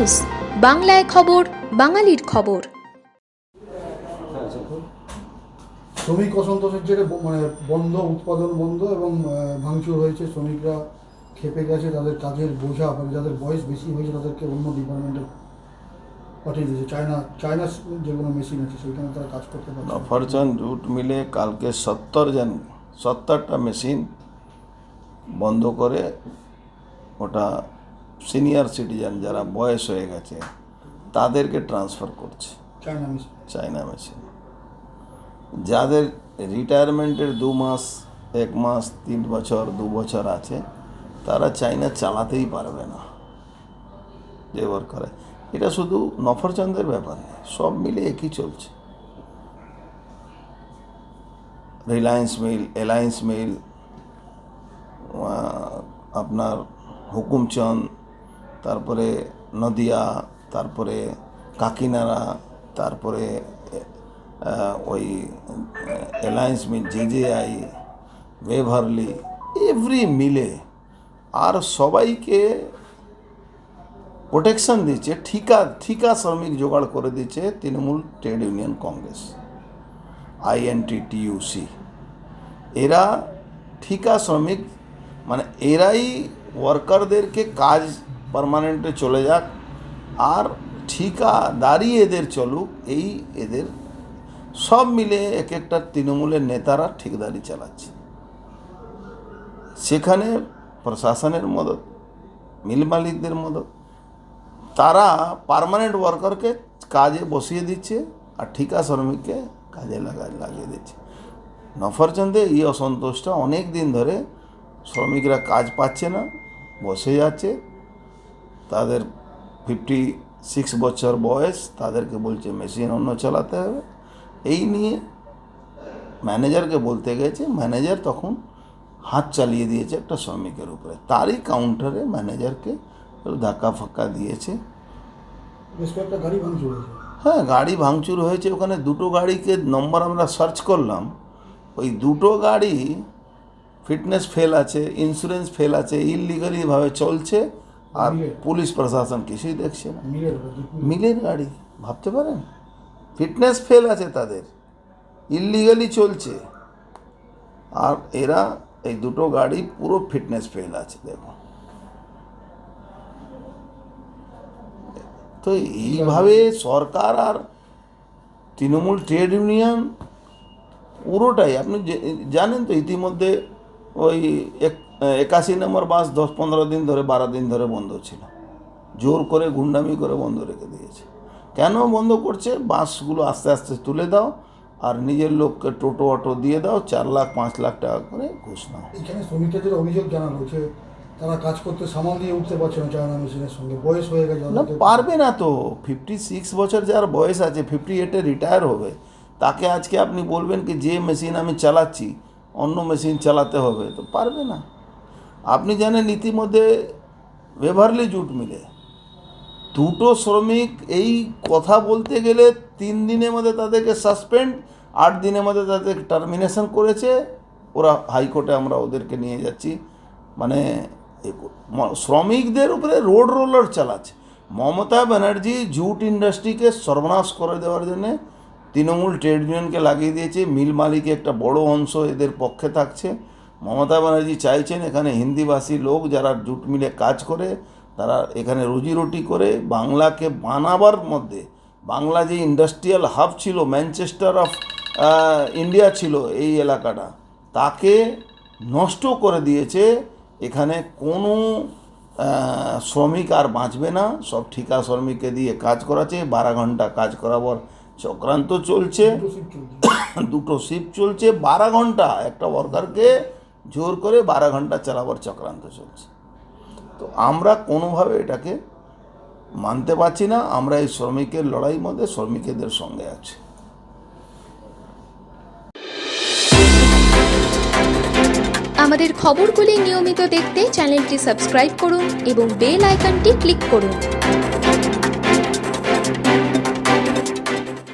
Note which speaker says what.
Speaker 1: News বাংলায় খবর বাঙালির খবর।
Speaker 2: শ্রমিক অসন্তোষের জেরে ব- মানে বন্ধ উৎপাদন বন্ধ এবং ভাঙচুর হয়েছে শ্রমিকরা খেপে গেছে তাদের কাজের বোঝা মানে যাদের বয়স বেশি হয়েছে তাদেরকে অন্য ডিপার্টমেন্টে পাঠিয়ে দিয়েছে। চায়না চায়না যে কোনো মেশিন আছে সেখানে তারা কাজ করতে পারছে না।
Speaker 3: নফরচন্দ জুট মিলে কালকে সত্তর জন সত্তরটা মেশিন বন্ধ করে ওটা সিনিয়র সিটিজেন যারা বয়স হয়ে গেছে তাদেরকে ট্রান্সফার করছে।
Speaker 2: চায়না মেশিন
Speaker 3: যাদের রিটায়ারমেন্টের দু মাস এক মাস তিন বছর দু বছর আছে তারা চাইনা চালাতেই পারবে না। যে করে। এটা শুধু নফরচন্দের ব্যাপার নেই সব মিলে একই চলছে। রিলায়েন্স মিল এলায়েন্স মিল আপনার হুকুমচন্দ তারপরে নদিয়া, তারপরে কাকিনাড়া, তারপরে ওই অ্যালায়েন্স মিল জেজেআই বেভারলি এভরি মিলে আর সবাইকে প্রোটেকশন দিচ্ছে, ঠিকা ঠিকা শ্রমিক জোগাড় করে দিচ্ছে Trinamool trade union congress INTTUC এরা ঠিকা শ্রমিক মানে এরাই ওয়ার্কারদেরকে কাজ পারমানেন্টে চলে যাক। আর ঠিকাদারি এদের চলুক, এই এদের সব মিলে এক একটা তৃণমূলের নেতারা ঠিকদারি চালাচ্ছে। সেখানে প্রশাসনের মদত, মিল মালিকদের মদত, তারা পার্মানেন্ট ওয়ার্কারকে কাজে বসিয়ে দিচ্ছে আর ঠিকা শ্রমিককে কাজে লাগা, লাগিয়ে দিচ্ছে। নফরচন্দে এই অসন্তোষটা অনেক দিন ধরে শ্রমিকরা কাজ পাচ্ছে না, বসে যাচ্ছে তাদের ফিফটি সিক্স বছর বয়স তাদেরকে বলছে মেশিন অন্য চালাতে হবে। এই নিয়ে ম্যানেজারকে বলতে গেছে ম্যানেজার তখন হাত চালিয়ে দিয়েছে একটা শ্রমিকের উপরে। তারই কাউন্টারে ম্যানেজারকে ধাক্কা ফাক্কা দিয়েছে।
Speaker 2: বেশ কয়েকটা গাড়ি ভাঙচুর হয়েছে।
Speaker 3: হ্যাঁ গাড়ি ভাঙচুর হয়েছে। ওখানে দুটো গাড়িকে নম্বর আমরা সার্চ করলাম। ওই দুটো গাড়ি ফিটনেস ফেল আছে ইন্স্যুরেন্স ফেল আছে ইললিগালিভাবে চলছে। আর পুলিশ প্রশাসন কিছুই দেখছে না।
Speaker 2: মিলের
Speaker 3: গাড়ি ভাবতে পারেন? ফিটনেস ফেল আছে তাদের। ইলিগালি চলছে। আর এরা এই দুটো গাড়ি পুরো ফিটনেস ফেল আছে দেখো তো এইভাবে সরকার আর তৃণমূল ট্রেড ইউনিয়ন পুরোটাই আপনি জানেন তো ইতিমধ্যে ওই এক- একাশি নম্বর বাস দশ পনেরো দিন ধরে বারো দিন ধরে বন্ধ ছিল। জোর করে গুন্ডামি করে বন্ধ রেখে দিয়েছে। কেন বন্ধ করছে? বাসগুলো আস্তে আস্তে তুলে দাও আর নিজের লোককে টোটো অটো দিয়ে দাও চার লাখ পাঁচ লাখ টাকা করে ঘুষ নাও।
Speaker 2: এখানে শ্রমিকদের অভিযোগ জানানো হচ্ছে তারা কাজ করতে সামাল দিয়ে উঠতে পারছে না চায়না মেশিনের সঙ্গে বয়স হয়ে গেছে
Speaker 3: না পারবে না তো ফিফটি সিক্স বছর যার বয়স আছে ফিফটি এইটে রিটায়ার হবে। তাকে আজকে আপনি বলবেন কি যে মেশিন আমি চালাচ্ছি অন্য মেশিন চালাতে হবে। তো পারবে না। আপনি জানেন ইতিমধ্যে বেভারলি জুট মিলে। দুটো শ্রমিক এই কথা বলতে গেলে তিন দিনের মধ্যে তাদেরকে সাসপেন্ড আট দিনের মধ্যে তাদেরকে টার্মিনেশন করেছে। ওরা হাইকোর্টে আমরা ওদেরকে নিয়ে যাচ্ছি। মানে শ্রমিকদের উপরে রোড রোলার চালাচ্ছে। মমতা ব্যানার্জি জুট ইন্ডাস্ট্রিকে সর্বনাশ করে দেওয়ার জন্যে তৃণমূল ট্রেড ইউনিয়নকে লাগিয়ে দিয়েছে। মিল মালিকে একটা বড় অংশ এদের পক্ষে থাকছে। মমতা ব্যানার্জি চাইছেন এখানে হিন্দিভাষী লোক যারা জুট মিলে কাজ করে তারা এখানে রুজি রুটি করে বাংলাকে বানাবার মধ্যে বাংলা যে ইন্ডাস্ট্রিয়াল হাব ছিল ম্যানচেস্টার অফ ইন্ডিয়া ছিল এই এলাকাটা তাকে নষ্ট করে দিয়েছে এখানে কোনো শ্রমিক আর বাঁচবে না সব ঠিকা শ্রমিককে দিয়ে কাজ করাচ্ছে বারো ঘণ্টা কাজ করাবার চক্রান্ত চলছে
Speaker 2: দুটো shift চলছে।
Speaker 3: দুটো শিফট চলছে বারো ঘণ্টা একটা ওয়ার্কারকে জোর করে বারো ঘণ্টা চালাবার চক্রান্ত চলছে। তো আমরা কোনোভাবে এটাকে মানতে পারছি না, আমরা এই শ্রমিকের লড়াই মধ্যে শ্রমিকদের সঙ্গে আছি।
Speaker 1: আমাদের খবরগুলি নিয়মিত দেখতে চ্যানেলটি সাবস্ক্রাইব করুন এবং বেল আইকনটি ক্লিক করুন।